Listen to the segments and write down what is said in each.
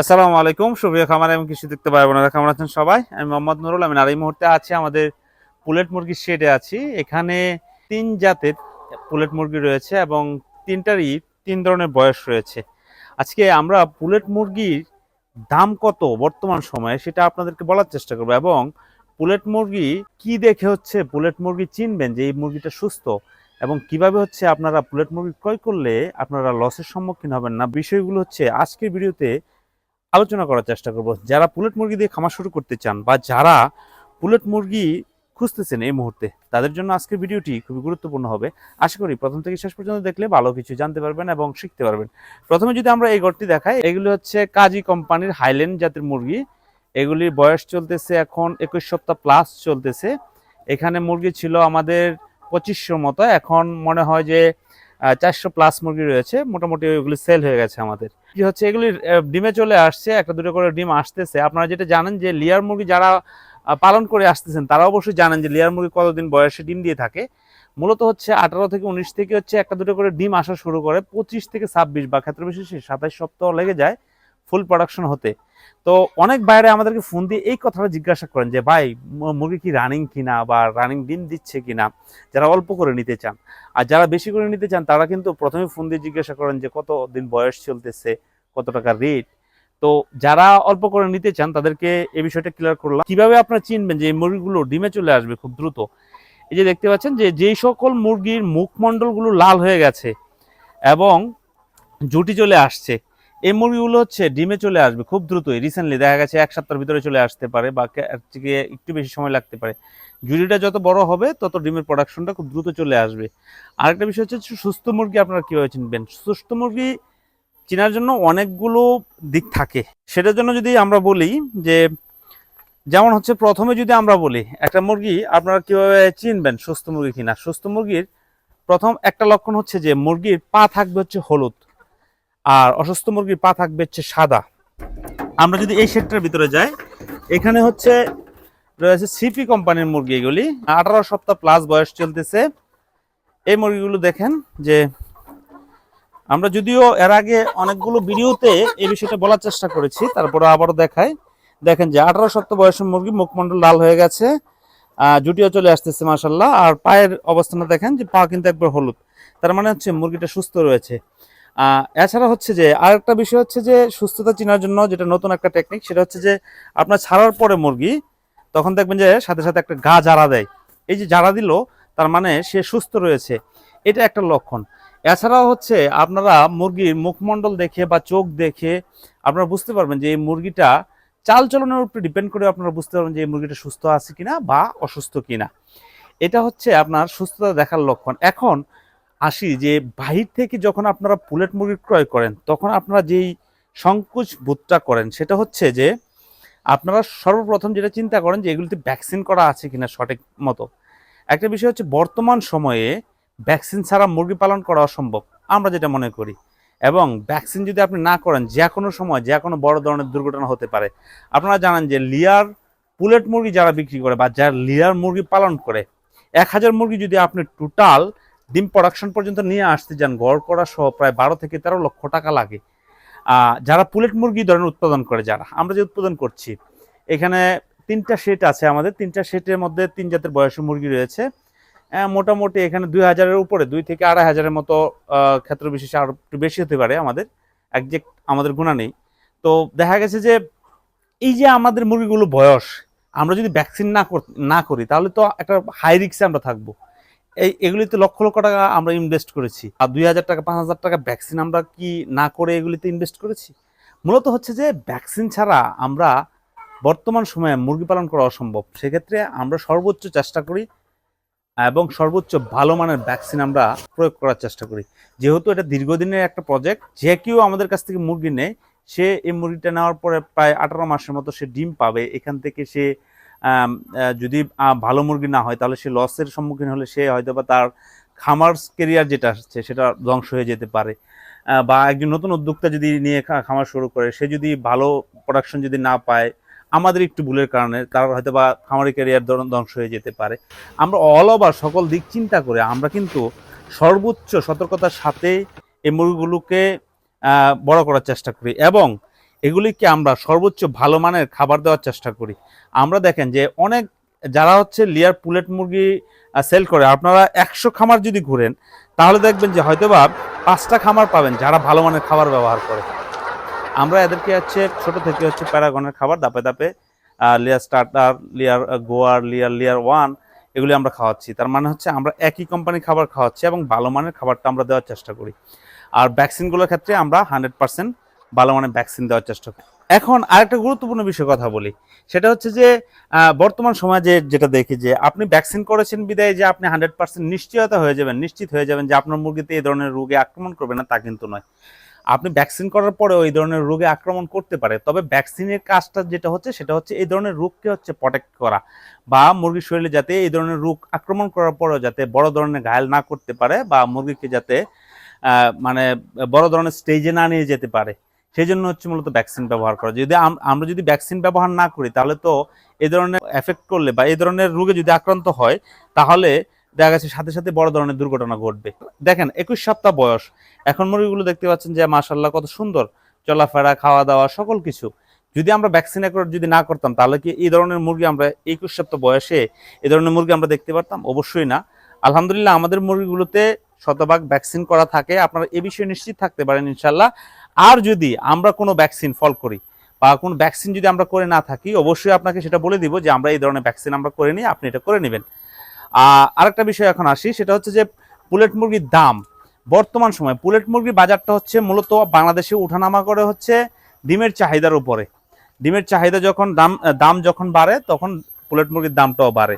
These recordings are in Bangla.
আসসালামু আলাইকুম। সুপ্রিয় খামার এবং কৃষি দেখতে পাই বোনেরা কেমন আছেন সবাই? আমি মোহাম্মদ নুরুল আমি আর এই মুহূর্তে আছি আমাদের পুলেট মুরগির শেডে আছি। এখানে তিন জাতের পুলেট মুরগি রয়েছে এবং তিনটারই তিন ধরনের বয়স রয়েছে। আজকে আমরা পুলেট মুরগির দাম কত বর্তমান সময়ে সেটা আপনাদেরকে বলার চেষ্টা করব এবং পুলেট মুরগি কি দেখে হচ্ছে, পুলেট মুরগি চিনবেন যে এই মুরগিটা সুস্থ এবং কীভাবে হচ্ছে আপনারা পুলেট মুরগি ক্রয় করলে আপনারা লসের সম্মুখীন হবেন না। বিষয়গুলো হচ্ছে আজকের ভিডিওতে আলোচনা করার চেষ্টা করব। যারা পুলেট মুরগি দিয়ে খামার শুরু করতে চান বা যারা পুলেট মুরগি খুঁজতেছেন এই মুহূর্তে, তাদের জন্য আজকের ভিডিওটি খুবই গুরুত্বপূর্ণ হবে। আশা করি প্রথম থেকে শেষ পর্যন্ত দেখলে ভালো কিছু জানতে পারবেন এবং শিখতে পারবেন। প্রথমে যদি আমরা এই ঘরটি দেখাই, এগুলি হচ্ছে কাজী কোম্পানির হাইল্যান্ড জাতের মুরগি। এগুলির বয়স চলতেছে এখন একুশ সপ্তাহ প্লাস চলতেছে। এখানে মুরগি ছিল আমাদের পঁচিশশোর মতো, এখন মনে হয় যে চারশো প্লাস মুরগি রয়েছে। মোটামুটি ওইগুলি সেল হয়ে গেছে আমাদের। কি হচ্ছে এগুলি ডিমে চলে আসছে, একটা দুটো করে ডিম আসতেছে। আপনারা যেটা জানেন যে লিয়ার মুরগি যারা পালন করে আসতেছেন, তারা অবশ্যই জানেন যে লিয়ার মুরগি কতদিন বয়সে ডিম দিয়ে থাকে। মূলত হচ্ছে আঠারো থেকে উনিশ থেকে হচ্ছে একটা দুটো করে ডিম আসা শুরু করে পঁচিশ থেকে ছাব্বিশ, বা ক্ষেত্র বিশেষে সাতাশ সপ্তাহ লেগে যায়। ফুল প্রোডাকশন হতে। তো অনেক বাইরে আমাদেরকে ফোন দিয়ে এই কথাটা জিজ্ঞাসা করেন যে, ভাই মুরগি কি রানিং কিনা বা রানিং ডিম দিচ্ছে কিনা? যারা অল্প করে নিতে চান। আর যারা বেশি করে নিতে চান, তারা কিন্তু প্রথমে ফোন দিয়ে জিজ্ঞাসা করেন যে, কত দিন বয়স চলতেছে? কত টাকা রেট তো যারা অল্প করে নিতে চান, তাদেরকে এই বিষয়টা ক্লিয়ার করলাম। কীভাবে আপনারা চিনবেন যে, এই মুরগিগুলো ডিমে চলে আসবে খুব দ্রুত? এই যে দেখতে পাচ্ছেন যে, যেই সকল মুরগির মুখমণ্ডলগুলো লাল হয়ে গেছে এবং জুটি চলে আসছে এই মুরগিগুলো হচ্ছে ডিমে চলে আসবে খুব দ্রুতই। রিসেন্টলি দেখা গেছে এক সপ্তাহের ভিতরে চলে আসতে পারে বা থেকে একটু বেশি সময় লাগতে পারে। জুড়িটা যত বড় হবে, তত ডিমের প্রোডাকশনটা খুব দ্রুত চলে আসবে। আরেকটা বিষয় হচ্ছে সুস্থ মুরগি আপনারা কীভাবে চিনবেন? সুস্থ মুরগি চেনার জন্য অনেকগুলো দিক থাকে। সেটার জন্য যদি আমরা বলি যে, যেমন হচ্ছে প্রথমে যদি আমরা বলি, একটা মুরগি আপনারা কীভাবে চিনবেন সুস্থ মুরগি কিনা? সুস্থ মুরগির প্রথম একটা লক্ষণ হচ্ছে যে, মুরগির পা থাকবে হচ্ছে হলুদ। আর অসুস্থ মুরগির পা থাকবে হচ্ছে সাদা। আমরা যদি এই সেক্টরের ভিতরে যাই, এখানে হচ্ছে রয়েছে সিপি কোম্পানির মুরগি এগুলি। আঠারো সপ্তাহ প্লাস বয়স চলতেছে। এই মুরগিগুলো দেখেন যে আমরা যদিও এর আগে অনেকগুলো ভিডিওতে এই বিষয়টা বলার চেষ্টা করেছি, তারপরে আবারও দেখাই। দেখেন যে আঠারো সপ্তাহ বয়সের মুরগি মুখমণ্ডল লাল হয়ে গেছে জুটিও চলে আসতেছে মাসাল্লাহ আর পায়ের অবস্থানটা দেখেন যে পা কিন্তু একবার হলুদ। তার মানে হচ্ছে মুরগিটা সুস্থ রয়েছে। এছাড়া হচ্ছে যে আরেকটা বিষয় হচ্ছে যে সুস্থতা চেনার জন্য যেটা নতুন একটা টেকনিক সেটা হচ্ছে যে আপনার ছাড়ার পরে মুরগি, তখন দেখবেন যে সাথে সাথে একটা গা জারা দেয়। এই যে জারা দিল, তার মানে সে সুস্থ রয়েছে। এটা একটা লক্ষণ। এছাড়াও হচ্ছে আপনারা মুরগির মুখমণ্ডল দেখে বা চোখ দেখে আপনারা বুঝতে পারবেন যে এই মুরগিটা চাল চলনের উপরে ডিপেন্ড করে আপনারা বুঝতে পারবেন যে এই মুরগিটা সুস্থ আছে কিনা বা অসুস্থ কিনা। এটা হচ্ছে আপনার সুস্থতা দেখার লক্ষণ। এখন আসি যে বাহির থেকে যখন আপনারা পুলেট মুরগি ক্রয় করেন, তখন আপনারা যেই সংকোচ বোধটা করেন, সেটা হচ্ছে যে আপনারা সর্বপ্রথম যেটা চিন্তা করেন যে এগুলিতে ভ্যাকসিন করা আছে কিনা সঠিক মতো। একটা বিষয় হচ্ছে বর্তমান সময়ে ভ্যাকসিন ছাড়া মুরগি পালন করা অসম্ভব, আমরা যেটা মনে করি। এবং ভ্যাকসিন যদি আপনি না করেন, যে কোনো সময়, যে কোনো বড় ধরনের দুর্ঘটনা হতে পারে। আপনারা জানেন যে লিয়ার পুলেট মুরগি যারা বিক্রি করে বা যারা লিয়ার মুরগি পালন করে, এক হাজার মুরগি যদি আপনি টোটাল ডিম প্রোডাকশন পর্যন্ত নিয়ে আসতে যান। গড় করা সহ প্রায় বারো থেকে তেরো লক্ষ টাকা লাগে। যারা পুলেট মুরগি ধরনের উৎপাদন করে যারা, আমরা যে উৎপাদন করছি, এখানে তিনটা সেট আছে আমাদের। তিনটা সেটের মধ্যে তিন জাতের বয়সী মুরগি রয়েছে। মোটামুটি এখানে দুই হাজারের উপরে, দুই থেকে আড়াই হাজারের মতো ক্ষেত্র বিশেষে আরও একটু বেশি হতে পারে আমাদের। একজ্যাক্ট আমাদের গুণা নেই। তো দেখা গেছে যে, এই যে আমাদের মুরগিগুলো বয়স, আমরা যদি ভ্যাকসিন না না করি, তাহলে তো একটা হাই রিক্সে আমরা থাকব। এই এগুলিতে লক্ষ লক্ষ টাকা আমরা ইনভেস্ট করেছি। আর দুই হাজার টাকা, পাঁচ হাজার টাকা ভ্যাকসিন আমরা কি না করে এগুলিতে ইনভেস্ট করেছি? মূলত হচ্ছে যে ভ্যাকসিন ছাড়া আমরা বর্তমান সময়ে মুরগি পালন করা অসম্ভব। সেক্ষেত্রে আমরা সর্বোচ্চ চেষ্টা করি এবং সর্বোচ্চ ভালো মানের ভ্যাকসিন আমরা প্রয়োগ করার চেষ্টা করি। যেহেতু এটা দীর্ঘদিনের একটা প্রজেক্ট যে কেউ আমাদের কাছ থেকে মুরগি নেয়, সে এই মুরগিটা নেওয়ার পরে প্রায় আঠারো মাসের মতো সে ডিম পাবে, এখান থেকে সে যদি ভালো মুরগি না হয়, তাহলে সে লসের সম্মুখীন হলে সে হয়তো বা তার খামার কেরিয়ার যেটা আসছে সেটা ধ্বংস হয়ে যেতে পারে। বা একজন নতুন উদ্যোক্তা যদি নিয়ে খামার শুরু করে, সে যদি ভালো প্রোডাকশন যদি না পায়, আমাদের একটু ভুলের কারণে তার হয়তো বা খামারি ক্যারিয়ার ধ্বংস হয়ে যেতে পারে। আমরা অল ওভার সকল দিক চিন্তা করে আমরা কিন্তু সর্বোচ্চ সতর্কতার সাথে এই মুরগিগুলোকে বড় করার চেষ্টা করি। এবং এগুলিকে আমরা সর্বোচ্চ ভালো মানের খাবার দেওয়ার চেষ্টা করি। আমরা দেখেন যে অনেক যারা হচ্ছে লিয়ার পুলেট মুরগি সেল করে, আপনারা একশো খামার যদি ঘুরেন, তাহলে দেখবেন যে হয়তোবা পাঁচটা খামার পাবেন যারা ভালো মানের খাবার ব্যবহার করে। আমরা এদেরকে হচ্ছে ছোট থেকে হচ্ছে প্যারাগনের খাবার দাপে দাপে লিয়ার স্টার্টার লিয়ার গোয়ার লিয়ার লিয়ার ওয়ান এগুলি আমরা খাওয়াচ্ছি। তার মানে হচ্ছে আমরা একই কোম্পানির খাবার খাওয়াচ্ছি এবং ভালো মানের খাবারটা আমরা দেওয়ার চেষ্টা করি। আর ভ্যাকসিনগুলোর ক্ষেত্রে আমরা হান্ড্রেড পার্সেন্ট ভালো মানের ভ্যাকসিন দেওয়ার চেষ্টা করি। এখন আরেকটা গুরুত্বপূর্ণ বিষয়ে কথা বলি, সেটা হচ্ছে যে বর্তমান সমাজে যেটা দেখি যে, আপনি ভ্যাকসিন করেছেন বিদায় যে, আপনি হান্ড্রেড পার্সেন্ট নিশ্চয়তা হয়ে যাবেন, নিশ্চিত হয়ে যাবেন যে, আপনার মুরগিতে এই ধরনের রোগে আক্রমণ করবে না, তা কিন্তু নয়। আপনি ভ্যাকসিন করার পরেও এই ধরনের রোগে আক্রমণ করতে পারে, তবে ভ্যাকসিনের কাজটা যেটা হচ্ছে, সেটা হচ্ছে এই ধরনের রোগকে হচ্ছে প্রোটেক্ট করা বা মুরগির শরীরে যাতে এই ধরনের রোগ আক্রমণ করার পরেও যাতে বড় ধরনের ঘায়ল না করতে পারে বা মুরগিকে যাতে মানে বড় ধরনের স্টেজে না নিয়ে যেতে পারে। সেই জন্য হচ্ছে মূলত ভ্যাকসিন ব্যবহার করা। যদি আমরা যদি ভ্যাকসিন ব্যবহার না করি, তাহলে তো এই ধরনের এফেক্ট করলে বা এই ধরনের রোগে যদি আক্রান্ত হয়, তাহলে দেখা গেছে সাথে সাথে বড় ধরনের দুর্ঘটনা ঘটবে। দেখেন, একুশ সপ্তাহ বয়স। এখন মুরগিগুলো দেখতে পাচ্ছেন যে মাশাল্লাহ কত সুন্দর। চলাফেরা খাওয়া দাওয়া সকল কিছু। যদি আমরা ভ্যাকসিন যদি না করতাম, তাহলে কি এই ধরনের মুরগি আমরা একুশ সপ্তাহ বয়সে এই ধরনের মুরগি আমরা দেখতে পারতাম? অবশ্যই না। আলহামদুলিল্লাহ, আমাদের মুরগিগুলোতে শতভাগ ভ্যাকসিন করা থাকে। আপনারা এ বিষয়ে নিশ্চিত থাকতে পারেন ইনশাল্লাহ আর যদি আমরা কোনো ভ্যাকসিন ফল করি বা কোনো ভ্যাকসিন যদি আমরা করে না থাকি, অবশ্যই আপনাকে সেটা বলে দিব যে আমরা এই ধরনের ভ্যাকসিন আমরা করে নিই, আপনি এটা করে নেবেন। আরেকটা বিষয় এখন আসি, সেটা হচ্ছে যে পুলেট মুরগির দাম। বর্তমান সময় পুলেট মুরগির বাজারটা হচ্ছে মূলত বাংলাদেশে উঠানামা করে হচ্ছে ডিমের চাহিদার উপরে। ডিমের চাহিদা যখন দাম দাম যখন বাড়ে, তখন পুলেট মুরগির দামটাও বাড়ে।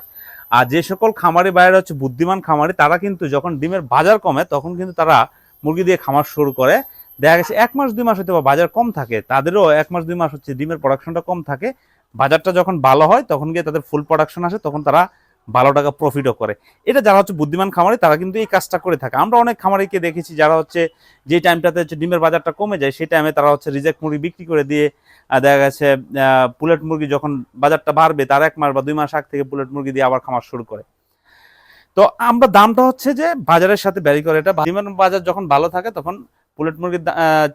আর যে সকল খামারি বাইরে হচ্ছে বুদ্ধিমান খামারি, তারা কিন্তু যখন ডিমের বাজার কমে, তখন কিন্তু তারা মুরগি দিয়ে খামার শুরু করে। দেখা গেছে এক মাস, দুই মাস হয়তো বাজার কম থাকে, তাদেরও এক মাস, দুই মাস হচ্ছে ডিমের প্রোডাকশনটা কম থাকে। বাজারটা যখন ভালো হয়, তখন গিয়ে তাদের ফুল প্রোডাকশন আসে, তখন তারা ভালো টাকা প্রফিটও করে। এটা যারা হচ্ছে বুদ্ধিমান খামারি, তারা কিন্তু এই কাজটা করে থাকে। আমরা অনেক খামারিকে দেখেছি যারা হচ্ছে যে টাইমটাতে হচ্ছে ডিমের বাজারটা কমে যায়, সেই টাইমে তারা হচ্ছে রিজেক্ট মুরগি বিক্রি করে দিয়ে দেখা গেছে পুলেট মুরগি যখন বাজারটা বাড়বে, তার এক মাস বা দুই মাস আগ থেকে পুলেট মুরগি দিয়ে আবার খামার শুরু করে। তো আমরা দামটা হচ্ছে যে বাজারের সাথে ব্যারি করে, এটা ডিমের বাজার যখন ভালো থাকে, তখন পুলেট মুরগির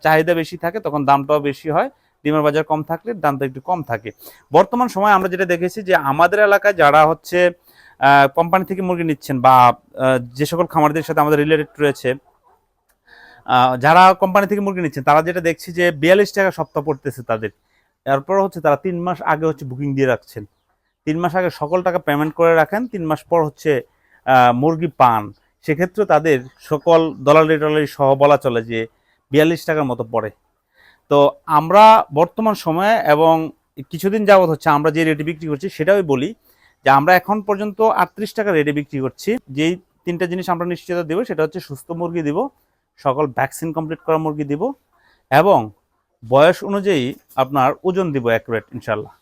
চাহিদা বেশি থাকে, তখন দামটাও বেশি হয়। ডিমের বাজার কম থাকলে দামটা একটু কম থাকে। বর্তমান সময় আমরা যেটা দেখেছি যে, আমাদের এলাকায় যারা হচ্ছে কোম্পানি থেকে মুরগি নিচ্ছেন বা যে সকল খামারদের সাথে আমাদের রিলেটেড রয়েছে যারা কোম্পানি থেকে মুরগি নিচ্ছেন, তারা যেটা দেখছি যে, বিয়াল্লিশ টাকা সপ্তাহ পড়তেছে তাদের। এরপর হচ্ছে তারা তিন মাস আগে হচ্ছে বুকিং দিয়ে রাখছেন। তিন মাস আগে সকল টাকা পেমেন্ট করে রাখেন, তিন মাস পর হচ্ছে মুরগি পান। সেক্ষেত্রে তাদের সকল দলালি টলালি সহ বলা চলে যে বিয়াল্লিশ টাকার মতো পড়ে। তো আমরা বর্তমান সময়ে এবং কিছুদিন যাবত হচ্ছে আমরা যে রেটে বিক্রি করছি সেটাই বলি যে আমরা এখন পর্যন্ত আটত্রিশ টাকা রেটে বিক্রি করছি। যেই তিনটা জিনিস আমরা নিশ্চিত দেবো সেটা হচ্ছে সুস্থ মুরগি দিব, সকল ভ্যাকসিন কমপ্লিট করা মুরগি দিব এবং বয়স অনুযায়ী আপনার ওজন দিব অ্যাকুরেট ইনশাল্লাহ।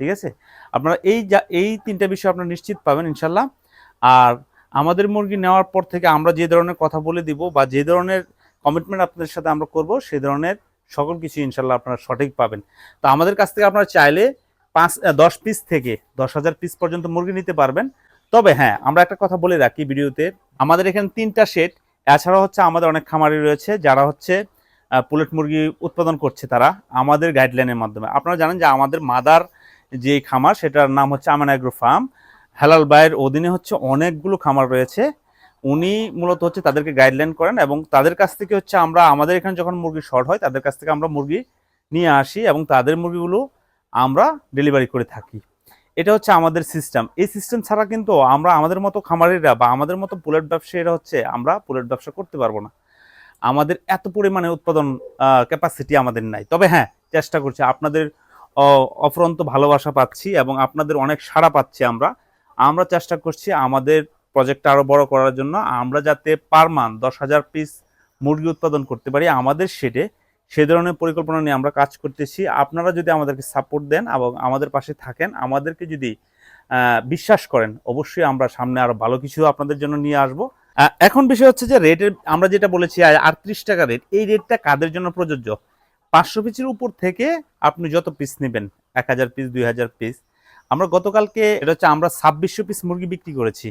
ঠিক আছে? আপনারা এই যা, এই তিনটা বিষয় আপনারা নিশ্চিত পাবেন ইনশাল্লাহ। আর আমাদের মুরগি নেওয়ার পর থেকে আমরা যে ধরনের কথা বলে দিব বা যে ধরনের কমিটমেন্ট আপনাদের সাথে আমরা করব সেই ধরনের সকল কিছু ইনশাল্লাহ আপনারা সঠিক পাবেন। তো আমাদের কাছ থেকে আপনারা চাইলে পাঁচ দশ পিস থেকে দশ হাজার পিস পর্যন্ত মুরগি নিতে পারবেন। তবে হ্যাঁ আমরা একটা কথা বলে রাখি ভিডিওতে, আমাদের এখানে তিনটা সেট এছাড়া হচ্ছে আমাদের অনেক খামারি রয়েছে যারা হচ্ছে পুলেট মুরগি উৎপাদন করছে তারা আমাদের গাইডলাইনের মাধ্যমে। আপনারা জানেন যে আমাদের মাদার যে খামার, সেটার নাম হচ্ছে আমান অ্যাগ্রো ফার্ম। হেলাল বাইয়ের অধীনে হচ্ছে অনেকগুলো খামার রয়েছে। উনি মূলত হচ্ছে তাদেরকে গাইডলাইন করেন এবং তাদের কাছ থেকে হচ্ছে আমরা, আমাদের এখানে যখন মুরগি শর্ট হয়, তাদের কাছ থেকে আমরা মুরগি নিয়ে আসি এবং তাদের মুরগিগুলো আমরা ডেলিভারি করে থাকি। এটা হচ্ছে আমাদের সিস্টেম এই সিস্টেম ছাড়া কিন্তু আমরা আমাদের মতো খামারিরা বা আমাদের মতো পুলেট ব্যবসায়ীরা হচ্ছে আমরা পুলেট ব্যবসা করতে পারব না। আমাদের এত পরিমাণে উৎপাদন ক্যাপাসিটি আমাদের নাই। তবে হ্যাঁ চেষ্টা করছি। আপনাদের অফুরন্ত ভালোবাসা পাচ্ছি এবং আপনাদের অনেক সাড়া পাচ্ছি আমরা। আমরা চেষ্টা করছি আমাদের প্রজেক্টটা আরও বড় করার জন্য। আমরা যাতে পার মান দশ হাজার পিস মুরগি উৎপাদন করতে পারি আমাদের সেটে সে ধরনের পরিকল্পনা নিয়ে আমরা কাজ করতেছি। আপনারা যদি আমাদেরকে সাপোর্ট দেন এবং আমাদের পাশে থাকেন, আমাদেরকে যদি বিশ্বাস করেন, অবশ্যই আমরা সামনে আরও ভালো কিছু আপনাদের জন্য নিয়ে আসব। এখন বিষয় হচ্ছে যে রেটের আমরা যেটা বলেছি আটত্রিশ টাকা রেট এই রেটটা কাদের জন্য প্রযোজ্য? পাঁচশো পিসের উপর থেকে আপনি যত পিস নেবেন, এক হাজার পিস দুই হাজার পিস আমরা গতকালকে এটা হচ্ছে আমরা ছাব্বিশশো পিস মুরগি বিক্রি করেছি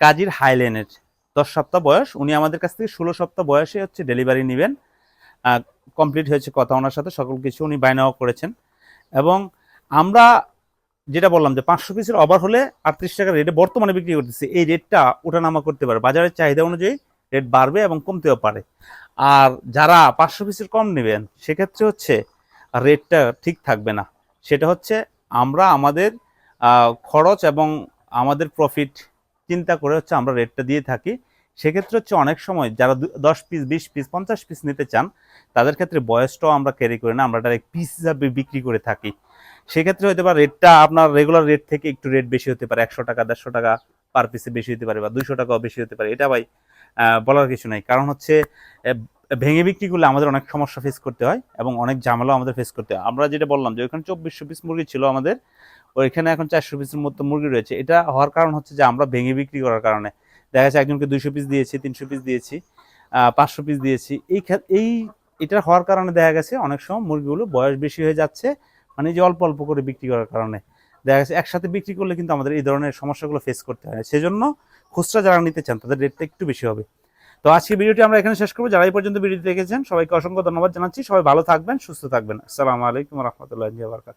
কাজীর হাইলেনের দশ সপ্তাহ বয়স, উনি আমাদের কাছ থেকে ষোলো সপ্তাহ বয়সে হচ্ছে ডেলিভারি নেবেন। কমপ্লিট হয়েছে কথা ওনার সাথে, সকল কিছু উনি বাইনাও করেছেন। এবং আমরা যেটা বললাম যে পাঁচশো পিসের ওভার হলে আটত্রিশ টাকা রেটে বর্তমানে বিক্রি করতেছে, এই রেটটা ওঠানামা করতে পারে। বাজারের চাহিদা অনুযায়ী রেট বাড়বে এবং কমতেও পারে। আর যারা পাঁচশো পিসের কম নেবেন, সেক্ষেত্রে হচ্ছে রেটটা ঠিক থাকবে না। সেটা হচ্ছে আমরা আমাদের খরচ এবং আমাদের প্রফিট চিন্তা করে হচ্ছে আমরা রেটটা দিয়ে থাকি। সেক্ষেত্রে হচ্ছে অনেক সময় যারা দশ পিস বিশ পিস পঞ্চাশ পিস নিতে চান, তাদের ক্ষেত্রে বয়সটাও আমরা ক্যারি করি না, আমরা ডাইরেক্ট পিস হিসাবে বিক্রি করে থাকি। সেক্ষেত্রে হয়তো বা রেটটা আপনার রেগুলার রেট থেকে একটু রেট বেশি হতে পারে, একশো টাকা, দেড়শো টাকা পার পিসে বেশি হতে পারে বা দুশো টাকাও বেশি হতে পারে। এটা ভাই বলার কিছু নাই। কারণ হচ্ছে ভেঙে বিক্রি করলে আমাদের অনেক সমস্যা ফেস করতে হয় এবং অনেক ঝামেলাও আমাদের ফেস করতে হয়। আমরা যেটা বললাম যে ওইখানে চব্বিশশো পিস মুরগি ছিল আমাদের ওইখানে এখন চারশো পিসের মতো মুরগি রয়েছে। এটা হওয়ার কারণ হচ্ছে যে আমরা ভেঙে বিক্রি করার কারণে। দেখা যাচ্ছে একজনকে দুইশো পিস দিয়েছি, তিনশো পিস দিয়েছি পাঁচশো পিস দিয়েছি। এই এই এটা হওয়ার কারণে দেখা গেছে অনেক সময় মুরগিগুলো বয়স বেশি হয়ে যাচ্ছে মানে যে অল্প অল্প করে বিক্রি করার কারণে। দেখা গেছে একসাথে বিক্রি করলে কিন্তু আমাদের এই ধরনের সমস্যাগুলো ফেস করতে হয় সেজন্য খুচরা যারা নিতে চান, তাদের রেটটা একটু বেশি হবে। তো আজকে ভিডিওটি আমরা এখানে শেষ করব। যারা এই পর্যন্ত ভিডিওটি দেখেছেন, সবাইকে অসংখ্য ধন্যবাদ জানাচ্ছি। সবাই ভালো থাকবেন, সুস্থ থাকবেন। আসসালামু আলাইকুম রহমতুল্লাহ বারকাত